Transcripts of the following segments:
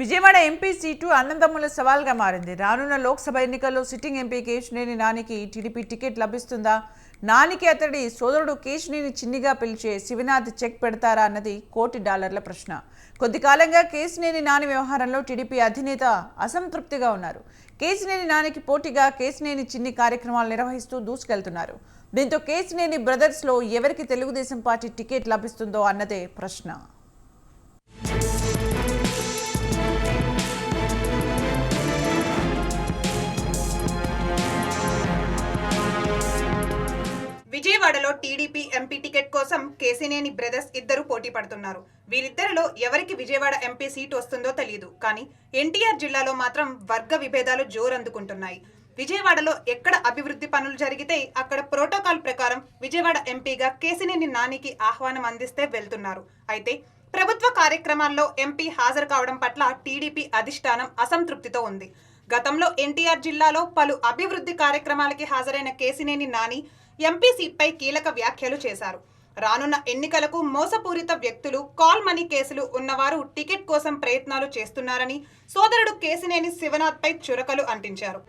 Vijayawada MP seat అన్నదమ్ముల సవాల్గా మారింది. రానున్న లోక్సభ ఎన్నికల్లో సిట్టింగ్ ఎంపీ కేశినేని నానికి టీడీపీ టికెట్ లభిస్తుందా? నానికి అతడి సోదరుడు కేశినేని చిన్నిగా పిలిచే శివనాథ్ చెక్ పెడతారా అన్నది కోటి డాలర్ల ప్రశ్న. కొద్ది కాలంగా కేశినేని నాని వ్యవహారంలో టీడీపీ అధినేత అసంతృప్తిగా ఉన్నారు. కేశినేని నానికి పోటీగా కేశినేని చిన్ని కార్యక్రమాలు నిర్వహిస్తూ దూసుకెళ్తున్నారు. దీంతో కేశినేని బ్రదర్స్లో ఎవరికి తెలుగుదేశం పార్టీ టికెట్ లభిస్తుందో అన్నదే ప్రశ్న. టీడీపీ ఎంపీ టికెట్ కోసం కేసినేని బ్రదర్స్ ఇద్దరు పోటీ పడుతున్నారు. వీరిద్దరిలో ఎవరికి విజయవాడ ఎంపీ సీట్ వస్తుందో తెలియదు కానీ ఎన్టీఆర్ జిల్లాలో మాత్రం వర్గ విభేదాలు జోరందుకుంటున్నాయి. విజయవాడలో ఎక్కడ అభివృద్ధి పనులు జరిగితే అక్కడ ప్రోటోకాల్ ప్రకారం విజయవాడ ఎంపీగా కేసినేని నానికి ఆహ్వానం అందిస్తే వెళ్తున్నారు. అయితే ప్రభుత్వ కార్యక్రమాల్లో ఎంపీ హాజరు కావడం పట్ల టీడీపీ అధిష్టానం అసంతృప్తితో ఉంది. గతంలో ఎన్టీఆర్ జిల్లాలో పలు అభివృద్ధి కార్యక్రమాలకి హాజరైన కేసినేని నాని ఎంపీ సీట్పై కీలక వ్యాఖ్యలు చేశారు. రానున్న ఎన్నికలకు మోసపూరిత వ్యక్తులు కాల్ మనీ కేసులు ఉన్నవారు టికెట్ కోసం ప్రయత్నాలు చేస్తున్నారని సోదరుడు కేసినేని శివనాథ్పై చురకలు అంటించారు.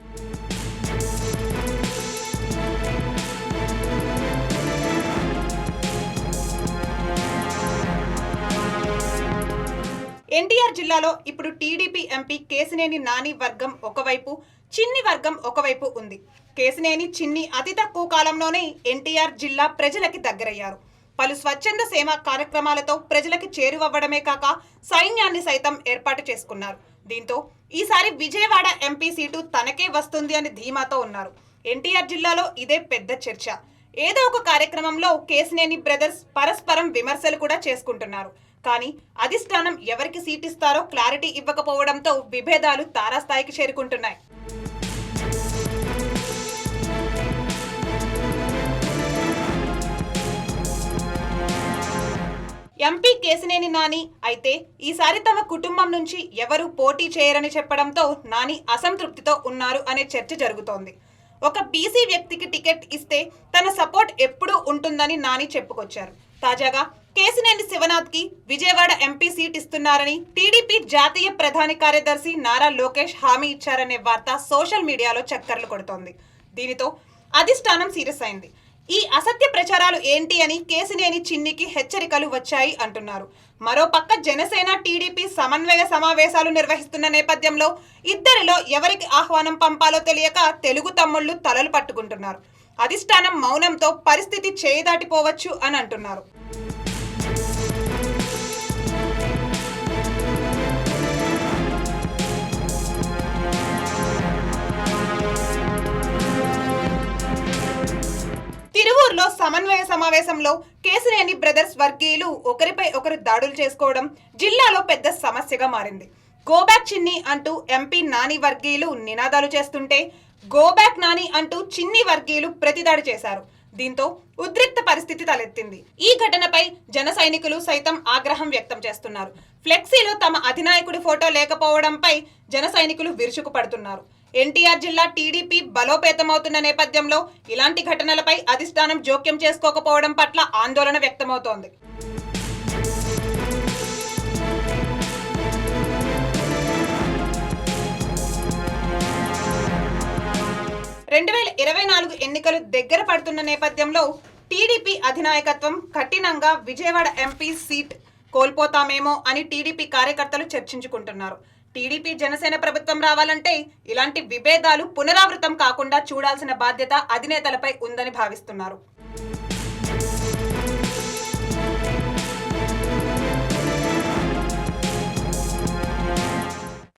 ఎన్టీఆర్ జిల్లాలో ఇప్పుడు టీడీపీ ఎంపీ కేసినేని నాని వర్గం ఒకవైపు చిన్ని వర్గం ఒకవైపు ఉంది. కేసినేని చిన్ని అతి తక్కువ కాలంలోనే ఎన్టీఆర్ జిల్లా ప్రజలకి దగ్గరయ్యారు. పలు స్వచ్ఛంద సేవ కార్యక్రమాలతో ప్రజలకి చేరువవ్వడమే కాక సైన్యాన్ని సైతం ఏర్పాటు చేసుకున్నారు. దీంతో ఈసారి విజయవాడ ఎంపీ సీటు తనకే వస్తుంది అని ధీమాతో ఉన్నారు. ఎన్టీఆర్ జిల్లాలో ఇదే పెద్ద చర్చ. ఏదో ఒక కార్యక్రమంలో కేసినేని బ్రదర్స్ పరస్పరం విమర్శలు కూడా చేసుకుంటున్నారు. కానీ అధిష్టానం ఎవరికి సీట్ ఇస్తారో క్లారిటీ ఇవ్వకపోవడంతో విభేదాలు తారాస్థాయికి చేరుకుంటున్నాయి. ఎంపీ కేసినేని నాని అయితే ఈసారి తమ కుటుంబం నుంచి ఎవరు పోటీ చేయరని చెప్పడంతో నాని అసంతృప్తితో ఉన్నారు అనే చర్చ జరుగుతోంది. ఒక బీసీ వ్యక్తికి టికెట్ ఇస్తే తన సపోర్ట్ ఎప్పుడూ ఉంటుందని నాని చెప్పుకొచ్చారు. తాజాగా కేసినేని శివనాథ్కి విజయవాడ ఎంపీ సీట్ ఇస్తున్నారని టీడీపీ జాతీయ ప్రధాన కార్యదర్శి నారా లోకేష్ హామీ ఇచ్చారనే వార్త సోషల్ మీడియాలో చక్కర్లు కొడుతోంది. దీనితో అధిష్టానం సీరియస్ అయింది. ఈ అసత్య ప్రచారాలు ఏంటి అని కేసినేని చిన్నికి హెచ్చరికలు వచ్చాయి అంటున్నారు. మరోపక్క జనసేన టీడీపీ సమన్వయ సమావేశాలు నిర్వహిస్తున్న నేపథ్యంలో ఇద్దరిలో ఎవరికి ఆహ్వానం పంపాలో తెలియక తెలుగు తమ్ముళ్ళు తలలు పట్టుకుంటున్నారు. అధిష్టానం మౌనంతో పరిస్థితి చేయదాటిపోవచ్చు అని అంటున్నారు. తిరువూరులో సమన్వయ సమావేశంలో కేసినేని బ్రదర్స్ వర్గీయులు ఒకరిపై ఒకరు దాడులు చేసుకోవడం జిల్లాలో పెద్ద సమస్యగా మారింది. గోబ్యాక్ చిన్ని అంటూ ఎంపీ నాని వర్గీయులు నినాదాలు చేస్తుంటే గోబ్యాక్ నాని అంటూ చిన్ని వర్గీయులు ప్రతిదాడి చేశారు. దీంతో ఉద్రిక్త పరిస్థితి తలెత్తింది. ఈ ఘటనపై జన సైనికులు సైతం ఆగ్రహం వ్యక్తం చేస్తున్నారు. ఫ్లెక్సీలో తమ అధినాయకుడి ఫోటో లేకపోవడంపై జన సైనికులు విరుచుకుపడుతున్నారు. ఎన్టీఆర్ జిల్లా టీడీపీ బలోపేతమవుతున్న నేపథ్యంలో ఇలాంటి ఘటనలపై అధిష్టానం జోక్యం చేసుకోకపోవడం పట్ల ఆందోళన వ్యక్తమవుతోంది. రెండు వేల ఇరవై నాలుగు ఎన్నికలు దగ్గర పడుతున్న నేపథ్యంలో టీడీపీ అధినాయకత్వం కఠినంగా విజయవాడ ఎంపీ సీట్ కోల్పోతామేమో అని టీడీపీ కార్యకర్తలు చర్చించుకుంటున్నారు. టీడీపీ జనసేన ప్రభుత్వం రావాలంటే ఇలాంటి విభేదాలు పునరావృతం కాకుండా చూడాల్సిన బాధ్యత అధినేతలపై ఉందని భావిస్తున్నారు.